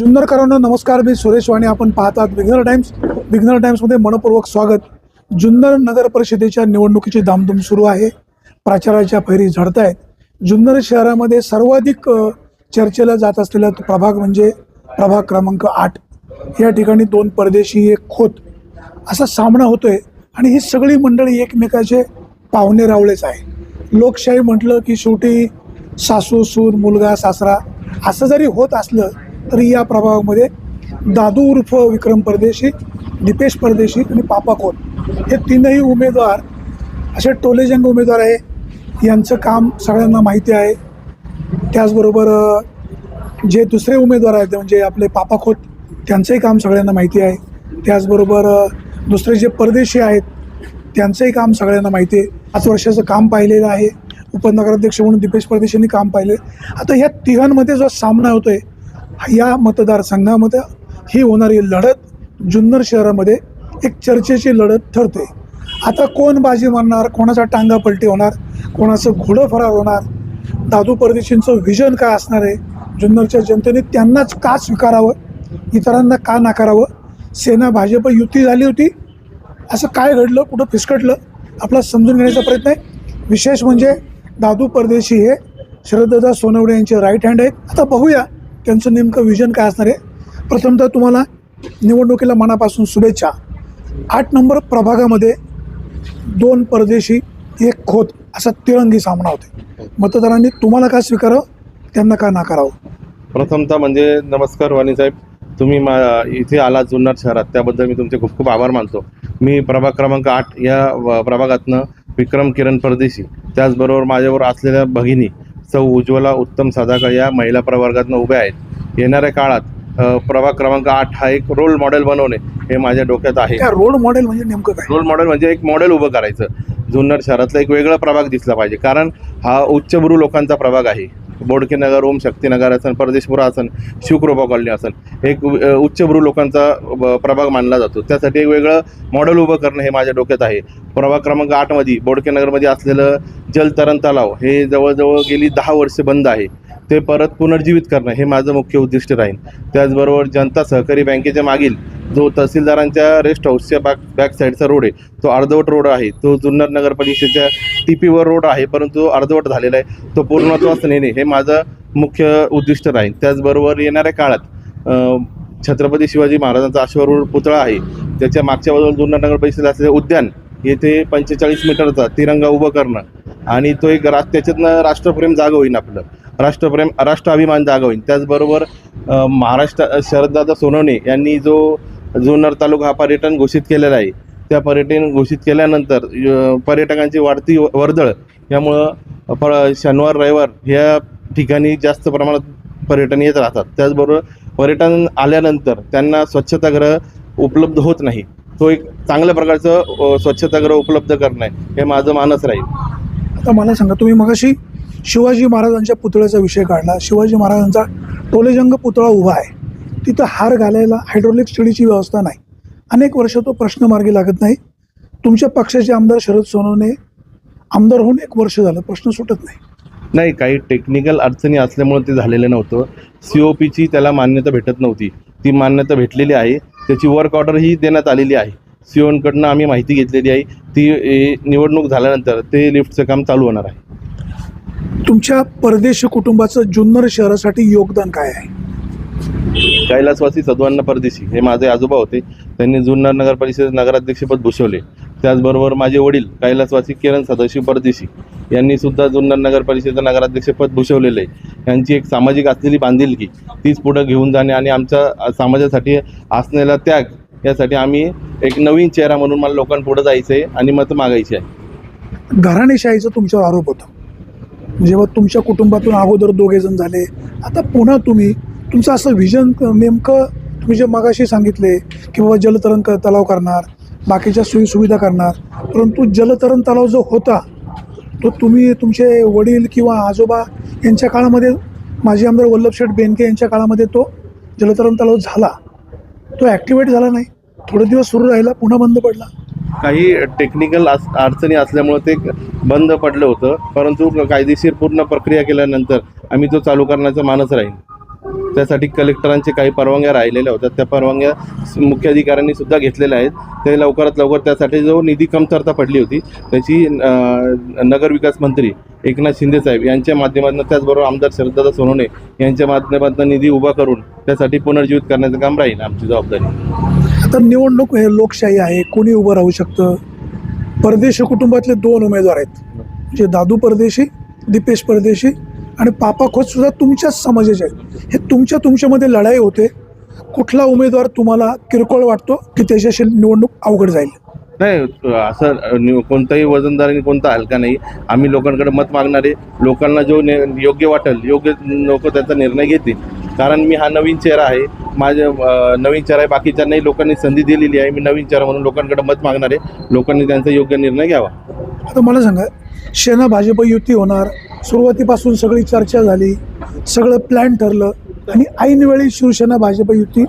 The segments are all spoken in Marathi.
जुन्नरकरांनो नमस्कार. मी सुरेश वाणी. आपण पाहतात विघ्नर टाइम्स. विघ्नर टाइम्समध्ये मनपूर्वक स्वागत. जुन्नर नगर परिषदेच्या निवडणुकीची धामधूम सुरू आहे. प्रचाराच्या फैरी झडत आहेत जुन्नर शहरामध्ये सर्वाधिक चर्चेला जात असलेला तो प्रभाग म्हणजे प्रभाग क्रमांक आठ. या ठिकाणी दोन परदेशी एक खोत. असा सामना होतोय आणि ही सगळी मंडळी एकमेकाचे पाहुणे रावळेच आहे लोकशाही म्हटलं की शेवटी सासू सूर मुलगा सासरा असं जरी होत असलं तर या प्रभागामध्ये दादू उर्फ विक्रम परदेशी दीपेश परदेशी आणि पापा खोत हे तीनही उमेदवार असे टोलेजंग उमेदवार आहे. यांचं काम सगळ्यांना माहिती आहे. त्याचबरोबर जे दुसरे उमेदवार आहेत म्हणजे आपले पापा खोत त्यांचंही काम सगळ्यांना माहिती आहे. त्याचबरोबर दुसरे जे परदेशी आहेत त्यांचंही काम सगळ्यांना माहिती आहे. पाच वर्षाचं काम पाहिलेलं आहे. उपनगराध्यक्ष म्हणून दीपेश परदेशींनी काम पाहिले आता ह्या तिघांमध्ये जो सामना होतो आहे या मतदारसंघामध्ये ही होणारी लढत जुन्नर शहरामध्ये एक चर्चेची लढत ठरते. आता कोण बाजी मारणार कोणाचा टांगा पलटी होणार कोणाचं घोडं फरार होणार दादू परदेशींचं व्हिजन काय असणार आहे जुन्नरच्या जनतेने त्यांनाच का स्वीकारावं इतरांना का नाकारावं? सेना भाजप युती झाली होती. असं काय घडलं कुठं फिसकटलं आपला समजून घेण्याचा प्रयत्न आहे. विशेष म्हणजे दादू परदेशी हे शरददा सोनवणे यांचे राईट हँड आहेत. आता बघूया त्यांचं नेमकं विजन काय असणार आहे? प्रथमतः तुम्हाला निवडणुकीला मनापासून शुभेच्छा. आठ नंबर प्रभागामध्ये दोन परदेशी एक खोत असा तिरंगी सामना होते मतदारांनी तुम्हाला का स्वीकारावं? त्यांना का नाकारावं? प्रथमतः म्हणजे नमस्कार वाणी साहेब तुम्ही मा इथे आला जुन्नर शहरात त्याबद्दल मी तुमचे खूप खूप आभार मानतो. मी प्रभाग क्रमांक आठ या व- प्रभागातनं विक्रम किरण परदेशी त्याचबरोबर माझ्यावर असलेल्या भगिनी सौ उज्ज्वला उत्तम साधाकर या महिला प्रवर्गातनं उभ्या आहेत. येणाऱ्या काळात प्रभाग क्रमांक आठ हा एक रोल मॉडेल बनवणे हे माझ्या डोक्यात आहे. रोल मॉडेल म्हणजे नेमकं काय? रोल मॉडेल म्हणजे एक मॉडेल उभं करायचं. जुन्नर शहरातला एक वेगळा प्रभाग दिसला पाहिजे. कारण हा उच्चभ्रू लोकांचा प्रभाग आहे. बोडके नगर ओम शक्तीनगर असन परदेशपुरा असन शिवकृपा कॉलनी असन एक उच्चभ्रू लोकांचा ब- प्रभाग मानला जातो. त्यासाठी एक वेगळं मॉडेल उभं करणं हे माझ्या डोक्यात आहे. प्रभाग क्रमांक आठमध्ये बोडके नगरमध्ये असलेलं जलतरण तलाव हे जवळजवळ गेली दहा वर्षे बंद आहे. ते परत पुनर्जीवित करणं हे माझं मुख्य उद्दिष्ट राहील. त्याचबरोबर जनता सहकारी बँकेच्या मागील जो तहसीलदारांच्या रेस्ट हाऊसच्या बॅक बॅक साईडचा रोड आहे तो अर्धवट रोड आहे. तो जुन्नर नगर परिषदेच्या टीपीवर रोड आहे परंतु अर्धवट झालेला आहे. तो पूर्णत्वास नेणे हे माझं मुख्य उद्दिष्ट राहील. त्याचबरोबर येणाऱ्या काळात छत्रपती शिवाजी महाराजांचा अश्वरूढ पुतळा आहे. त्याच्या मागच्या बाजूला जुन्नर नगर परिषद असलेलं उद्यान येथे पंचेचाळीस मीटरचा तिरंगा उभं करणं आणि तो एक रा त्याच्यातनं राष्ट्रप्रेम जागं होईन आपलं. राष्ट्रप्रेम राष्ट्राभिमान जागा होईल त्याचबरोबर महाराष्ट्र शरददादा सोनवणे यांनी जो जुन्नर तालुका हा पर्यटन घोषित केलेला आहे. त्या पर्यटन घोषित केल्यानंतर पर्यटकांची वाढती वर्दळ यामुळं प शनिवार रविवार ह्या ठिकाणी जास्त प्रमाणात पर्यटन येत राहतात. त्याचबरोबर पर्यटन आल्यानंतर त्यांना स्वच्छतागृह उपलब्ध होत नाही. तो एक चांगल्या प्रकारचं स्वच्छतागृह उपलब्ध करणं आहे. हे माझं मानस राहील. आता मला सांगा तुम्ही मगाशी शिवाजी महाराजांच्या पुतळ्याचा विषय काढला. शिवाजी महाराजांचा टोलेजंग पुतळा उभा आहे. तिथं हार घालायला हायड्रोलिक स्टडीची व्यवस्था नाही. अनेक वर्ष तो प्रश्न मार्गी लागत नाही. तुमच्या पक्षाचे आमदार शरद सोनवणे आमदार होऊन एक वर्ष झालं प्रश्न सुटत नाही. नाही काही टेक्निकल अडचणी असल्यामुळे ते झालेलं नव्हतं. सी ओ पीची त्याला मान्यता भेटत नव्हती. ती मान्यता भेटलेली आहे. त्याची वर्क ऑर्डरही देण्यात आलेली आहे. सी ओनकडनं आम्ही माहिती घेतलेली आहे. ती निवडणूक झाल्यानंतर ते लिफ्टचं काम चालू होणार आहे. तुमच्या परदेशी कुटुंबाचं जुन्नर शहरासाठी योगदान काय आहे? कैलासवासी सद्वान्न परदेशी हे माझे आजोबा होते. त्यांनी जुन्नर नगर परिषद नगराध्यक्षपद भूषवले. त्याचबरोबर माझे वडील कैलासवासी किरण सदाशिव परदेशी यांनी सुद्धा जुन्नर नगर परिषदेचं नगराध्यक्षपद भूषवलेलं आहे. यांची एक सामाजिक असलेली बांधिलकी तीच पुढं घेऊन जाणे आणि आमच्या समाजासाठी असलेला त्याग यासाठी आम्ही एक नवीन चेहरा म्हणून मला लोकांपुढे जायचं आहे आणि मतं मागायची आहे. घराणेशाहीचा तुमच्यावर आरोप होता. जेव्हा तुमच्या कुटुंबातून अगोदर दोघे जण झाले आता पुन्हा तुम्ही तुमचं असं व्हिजन नेमकं तुम्ही जे मगाशी सांगितले की बाबा जलतरण क- तलाव करणार बाकीच्या सोयीसुविधा करणार परंतु जलतरण तलाव जो होता तो तुम्ही तुमचे वडील किंवा आजोबा यांच्या काळामध्ये माजी आमदार वल्लभशेठ बेनके यांच्या काळामध्ये तो जलतरण तलाव झाला. तो ॲक्टिवेट झाला नाही. थोडे दिवस सुरू राहिला पुन्हा बंद पडला. काही टेक्निकल अडचणी असल्यामुळे ते बंद पडलं होतं. परंतु कायदेशीर पूर्ण प्रक्रिया केल्यानंतर आम्ही तो चालू करण्याचा मानस राहील. त्यासाठी कलेक्टरांचे काही परवानग्या राहिलेल्या होत्या. त्या परवानग्या मुख्याधिकाऱ्यांनी मुख्य सुद्धा घेतलेल्या आहेत. ते लवकरात लवकर त्यासाठी जो निधी कमतरता पडली होती त्याची नगरविकास मंत्री एकनाथ शिंदे साहेब यांच्या माध्यमातून त्याचबरोबर आमदार शरददादा सोनवणे यांच्या माध्यमातून निधी उभा करून त्यासाठी पुनर्जीवित करण्याचं काम राहील आमची जबाबदारी. आता निवडणूक हे लोकशाही आहे. कोणी उभं राहू शकतं? परदेशी कुटुंबातले दोन उमेदवार आहेत. म्हणजे दादू परदेशी दीपेश परदेशी आणि पापा खोत सुद्धा तुमच्याच समाजाचे आहेत. हे तुमच्या तुमच्यामध्ये लढाई होते. कुठला उमेदवार तुम्हाला किरकोळ वाटतो की त्याच्याशी निवडणूक अवघड जाईल? नाही असं कोणताही वजनदार आणि कोणता हलका नाही. आम्ही लोकांकडे मत मागणारे लोकांना जो योग्य वाटेल योग्य लोक त्याचा निर्णय घेतील. कारण मी हा नवीन चेहरा आहे. माझ्या नवीन चेहरा आहे. बाकीच्यांनाही लोकांनी संधी दिलेली आहे. मी नवीन चेहरा म्हणून लोकांकडे मत मागणारे लोकांनी त्यांचा योग्य निर्णय घ्यावा. आता मला सांगा सेना भाजप युती होणार सुरुवातीपासून सगळी चर्चा झाली सगळं प्लॅन ठरलं आणि ऐनवेळी शिवसेना भाजप युती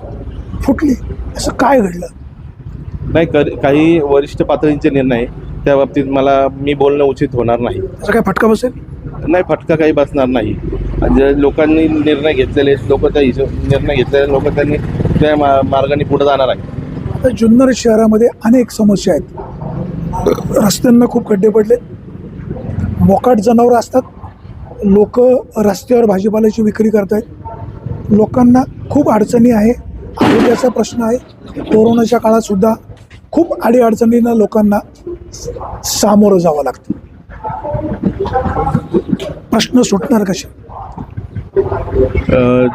फुटली. असं काय घडलं? नाही काही वरिष्ठ पातळींचे निर्णय त्या बाबतीत मला मी बोलणं उचित होणार नाही. त्याचा काय फटका बसेल? नाही फटका काही बसणार नाही. जे लोकांनी निर्णय घेतलेले लोक त्या हिशोब निर्णय घेतलेले लोक त्यांनी त्या मार्गाने पुढे जाणार आहे आता जुन्नर शहरामध्ये अनेक समस्या आहेत. रस्त्यांना खूप खड्डे पडले मोकाट जनावरं असतात. लोक रस्त्यावर भाजीपाल्याची विक्री करत आहेत लोकांना खूप अडचणी आहे. आरोग्याचा प्रश्न आहे. कोरोनाच्या काळातसुद्धा खूप अडीअडचणींना लोकांना सामोरं जावं लागतं. प्रश्न सुटणार कसे?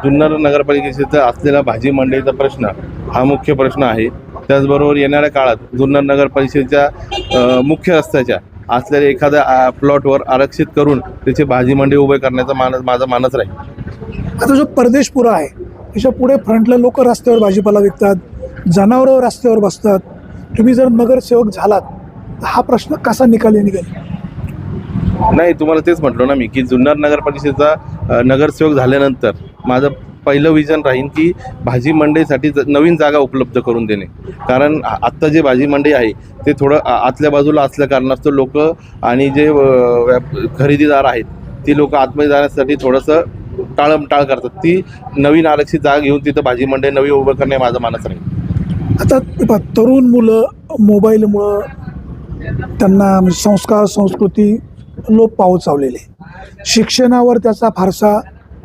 जुन्नर नगरपालिकेचा असलेला भाजी मंडईचा प्रश्न हा मुख्य प्रश्न आहे. त्याचबरोबर येणाऱ्या काळात जुन्नर नगर परिषदेच्या मुख्य रस्त्याच्या असलेल्या एखाद्या प्लॉटवर आरक्षित करून त्याची भाजी मंडई उभे करण्याचा मानस माझा मानस राहील. आता जो परदेश पुरा आहे त्याच्या पुढे फ्रंटला लोक रस्त्यावर भाजीपाला विकतात जनावरं रस्त्यावर बसतात. तुम्ही जर नगरसेवक झालात तर हा प्रश्न कसा निकाली निघेल? नाही तुम्हाला तेच म्हटलो ना मी की जुन्नर नगर परिषदेचा अ, नगरसेवक झाल्यानंतर माझं पहिलं विजन राहीन की भाजी मंडईसाठी नवीन जागा उपलब्ध करून देणे. कारण आत्ता जे भाजी मंडई आहे ते थोडं आतल्या बाजूला असल्या कारणास्तव लोक आणि जे खरेदीदार आहेत ती लोक आतमध्ये जाण्यासाठी थोडंसं टाळमटाळ करतात. ती नवीन आरक्षित जागा घेऊन तिथं भाजी मंडई नवी उभं करणे माझं मानस राहील. आता तरुण मुलं मोबाईलमुळं त्यांना म्हणजे संस्कार संस्कृती लोप पावत चावलेले. शिक्षणावर त्याचा फारसा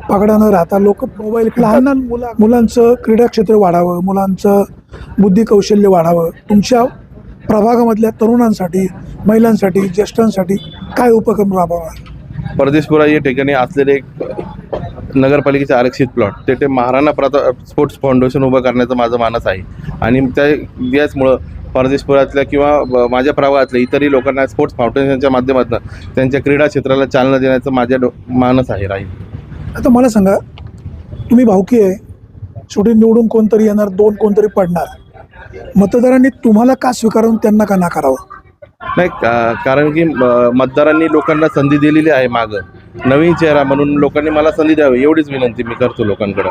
पगडा न राहता लोक मोबाईल लहान लहान मुला मुलांचं क्रीडा क्षेत्र वाढावं मुलांचं बुद्धी कौशल्य वाढावं. तुमच्या प्रभागामधल्या तरुणांसाठी महिलांसाठी ज्येष्ठांसाठी काय उपक्रम राबवणार परदेशपुरा या ठिकाणी असलेले एक नगरपालिकेचे आरक्षित प्लॉट तेथे महाराणा प्रताप स्पोर्ट्स फाउंडेशन उभं करण्याचं माझं मानस आहे. आणि त्या याचमुळं परदेशपुरातल्या किंवा माझ्या प्रभागातल्या इतरही लोकांना स्पोर्ट्स फाउंडेशनच्या माध्यमातून त्यांच्या क्रीडा क्षेत्राला चालना देण्याचं माझ्या डो मानस आहे राहील. आता मला सांगा तुम्ही भावकी आहे शेवटी निवडून कोणतरी येणार दोन कोणतरी पडणार. मतदारांनी तुम्हाला का स्वीकारून त्यांना का नाकारावं? नाही का कारण की मतदारांनी लोकांना संधी दिलेली आहे मागं. नवीन चेहरा म्हणून लोकांनी मला संधी द्यावी एवढीच विनंती मी करतो लोकांकडं.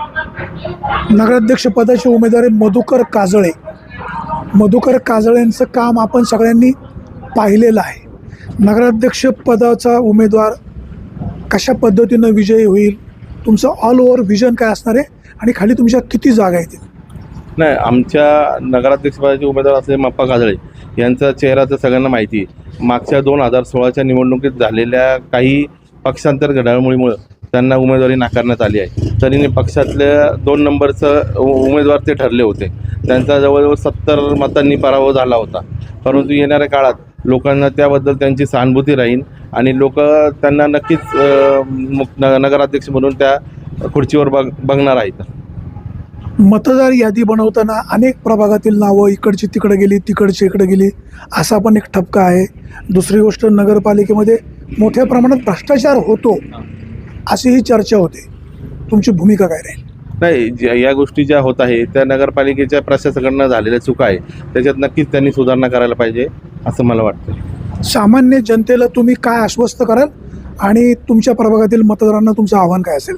नगराध्यक्ष पदाचे उमेदवार मधुकर काजळे. मधुकर काजळेंचं काम आपण सगळ्यांनी पाहिलेलं आहे. नगराध्यक्ष पदाचा उमेदवार कशा पद्धतीनं विजयी होईल तुमचं ऑल ओव्हर विजन काय असणार आहे? आणि खाली तुमच्या किती जागा येतील नाही आमच्या नगराध्यक्षपदाचे उमेदवार असलेले मप्पा काजळे यांचा चेहरा तर सगळ्यांना माहिती आहे. मागच्या दोन हजार सोळाच्या निवडणुकीत झालेल्या काही पक्षांतर घडामोडीमुळं त्यांना उमेदवारी नाकारण्यात आली आहे. तरीने पक्षातल्या दोन नंबरचं उ- उमेदवार ते ठरले होते. त्यांचा जवळजवळ सत्तर मतांनी पराभव झाला होता. परंतु येणाऱ्या काळात लोकांना त्याबद्दल त्यांची सहानुभूती राहील. आणि लोक त्यांना नक्कीच नगराध्यक्ष म्हणून त्या खुर्चीवर बघ बघणार आहेत. मतदार यादी बनवताना अनेक प्रभागातील नावं इकडची तिकडे गेली तिकडची इकडे गेली असा पण एक ठपका आहे. दुसरी गोष्ट नगरपालिकेमध्ये मोठ्या प्रमाणात भ्रष्टाचार होतो अशी ही चर्चा होते. तुमची भूमिका काय राहील? नाही या गोष्टी ज्या होत आहे त्या नगरपालिकेच्या प्रशासकांना झालेल्या चुका आहे. त्याच्यात नक्कीच त्यांनी सुधारणा करायला पाहिजे असं मला वाटतं. सामान्य जनतेला तुम्ही काय आश्वस्त कराल आणि तुमच्या प्रभागातील मतदारांना तुमचं आव्हान काय असेल?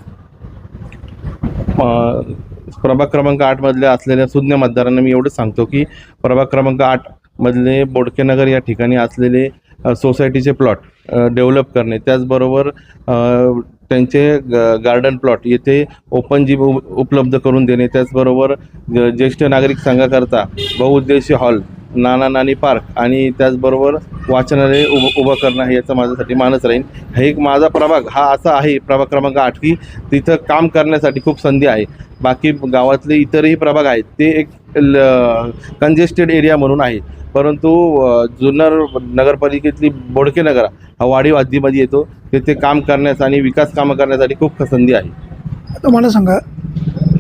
प्रभाग क्रमांक आठमधल्या असलेल्या सुज्ञ मतदारांना मी एवढंच सांगतो की प्रभाग क्रमांक आठ मधले बोडकेनगर या ठिकाणी असलेले सोसायटीचे प्लॉट डेव्हलप करणे. त्याचबरोबर त्यांचे ग- गार्डन प्लॉट येथे ओपन जिम उपलब्ध करून देणे. त्याचबरोबर ज- ज्येष्ठ नागरिक संघाकरता बहुउद्देशीय हॉल नाना नानी पार्क आणि त्याचबरोबर वाचनालय उभं उभं करणं हे याचं माझ्यासाठी मानच राहील हे एक माझा प्रभाग हा असा आहे प्रभाग क्रमांक आठ की तिथं काम करण्यासाठी खूप संधी आहे. बाकी गावातले इतरही प्रभाग आहेत ते एक कंजेस्टेड एरिया म्हणून आहे. परंतु जुन्नर नगरपालिकेतली बोडके नगर हा वाढीव हद्दीमध्ये येतो. तिथे काम करण्यास आणि विकास कामं करण्यासाठी खूप संधी आहे. आता मला सांगा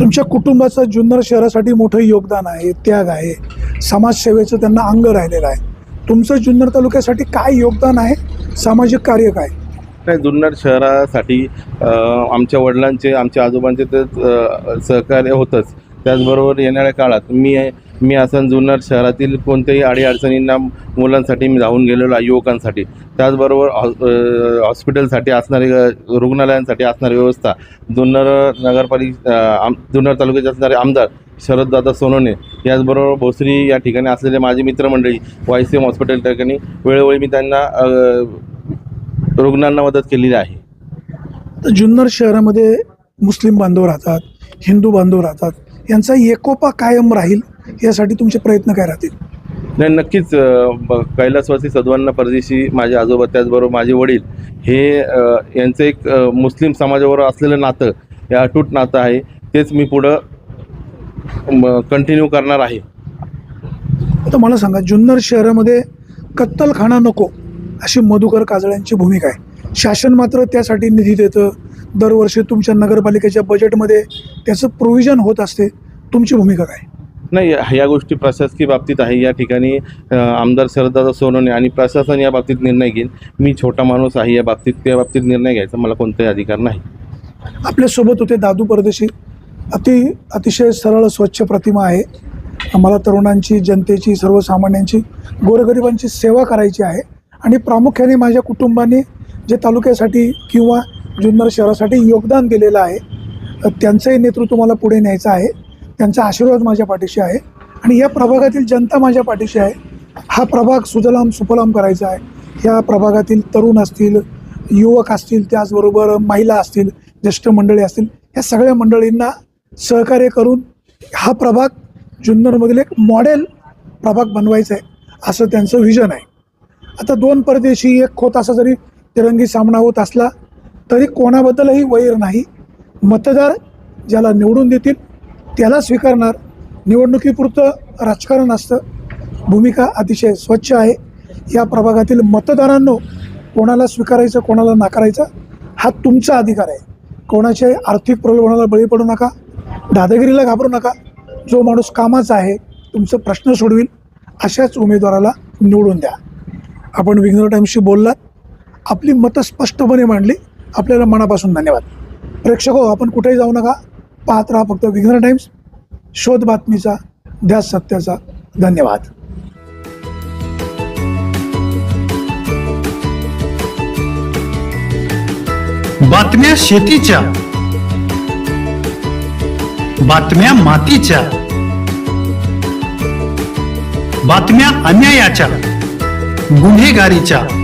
तुमच्या कुटुंबाचं जुन्नर शहरासाठी मोठं योगदान आहे त्याग आहे. समाजसेवेचं त्यांना अंग राहिलेलं आहे. तुमचं जुन्नर तालुक्यासाठी काय योगदान आहे? सामाजिक कार्य काय? नाही जुन्नर शहरासाठी आमच्या वडिलांचे आमच्या आजोबांचे ते सहकार्य होतंच. त्याचबरोबर येणाऱ्या काळात मी मी असं जुन्नर शहरातील कोणत्याही अडीअडचणींना मुलांसाठी मी धावून गेलेलो आहे युवकांसाठी. त्याचबरोबर हॉ- हॉस्पिटलसाठी असणारी रुग्णालयांसाठी असणारी व्यवस्था. जुन्नर नगरपालिका आम जुन्नर तालुक्याचे असणारे आमदार शरददादा सोनवणे याचबरोबर भोसरी या ठिकाणी असलेले माझे मित्रमंडळी वाय सी एम हॉस्पिटल ठिकाणी वेळोवेळी मी त्यांना रुग्णांना मदत केलेली आहे. जुन्नर शहरामध्ये मुस्लिम बांधव राहतात हिंदू बांधव राहतात यांचा एकोपा कायम राहील यासाठी तुमचे प्रयत्न काय राहतील? नाही नक्कीच कैलासवासी सद्वन्न परदेशी माझे आजोबा त्याचबरोबर माझे वडील हे यांचं एक मुस्लिम समाजाबरोबर असलेलं नातं हे अटूट नातं आहे तेच मी पुढं कंटिन्यू करणार आहे. आता मला सांगा जुन्नर शहरामध्ये कत्तलखाना नको अशी मधुकर काजळ्यांची भूमिका आहे. शासन मात्र त्यासाठी निधी देतं. दरवर्षी तुमच्या नगरपालिकेच्या बजेटमध्ये त्याचं प्रोव्हिजन होत असते. तुमची भूमिका काय? नाही या- गोष्टी प्रशासकीय बाबतीत आहे. या ठिकाणी आमदार शरददादा सोनवणे आणि प्रशासन या बाबतीत निर्णय घेईल. मी छोटा माणूस आहे या बाबतीत त्या बाबतीत निर्णय घ्यायचा. मला कोणताही अधिकार नाही. आपल्यासोबत होते दादू परदेशी. अति अतिशय सरळ स्वच्छ प्रतिमा आहे. आम्हाला तरुणांची जनतेची सर्वसामान्यांची गोरगरिबांची सेवा करायची आहे. आणि प्रामुख्याने माझ्या कुटुंबाने जे तालुक्यासाठी किंवा जुन्नर शहरासाठी योगदान दिलेलं आहे त्यांचंही नेतृत्व मला पुढे न्यायचं आहे. त्यांचा आशीर्वाद माझ्या पाठीशी आहे. आणि या प्रभागातील जनता माझ्या पाठीशी आहे. हा प्रभाग सुजलाम सुफलाम करायचा आहे. ह्या प्रभागातील तरुण असतील युवक असतील त्याचबरोबर महिला असतील ज्येष्ठ मंडळी असतील या सगळ्या मंडळींना सहकार्य करून हा प्रभाग जुन्नरमधील एक मॉडेल प्रभाग बनवायचा आहे असं त्यांचं व्हिजन आहे. आता दोन परदेशी एक खोत असा जरी तिरंगी सामना होत असला तरी कोणाबद्दलही वैर नाही. मतदार ज्याला निवडून देतील त्याला स्वीकारणार. निवडणुकीपुरतं राजकारण असतं. भूमिका अतिशय स्वच्छ आहे. या प्रभागातील मतदारांनो कोणाला स्वीकारायचं कोणाला नाकारायचं हा तुमचा अधिकार आहे. कोणाच्या आर्थिक प्रलोभनाला बळी पडू नका दादागिरीला घाबरू नका. जो माणूस कामाचा आहे तुमचं प्रश्न सोडवील अशाच उमेदवाराला निवडून द्या. आपण विघ्नर टाईम्सशी बोललात. आपली मतं स्पष्टपणे मांडली. आपल्याला मनापासून धन्यवाद. प्रेक्षक हो, आपण कुठेही जाऊ नका. पाहत राहा फक्त विघ्न टाइम्स. शोध बातमीचा ध्यास सत्याचा. धन्यवाद. बातम्या शेतीच्या. बातम्या मातीच्या. बातम्या अन्यायाच्या. गुन्हेगारीच्या.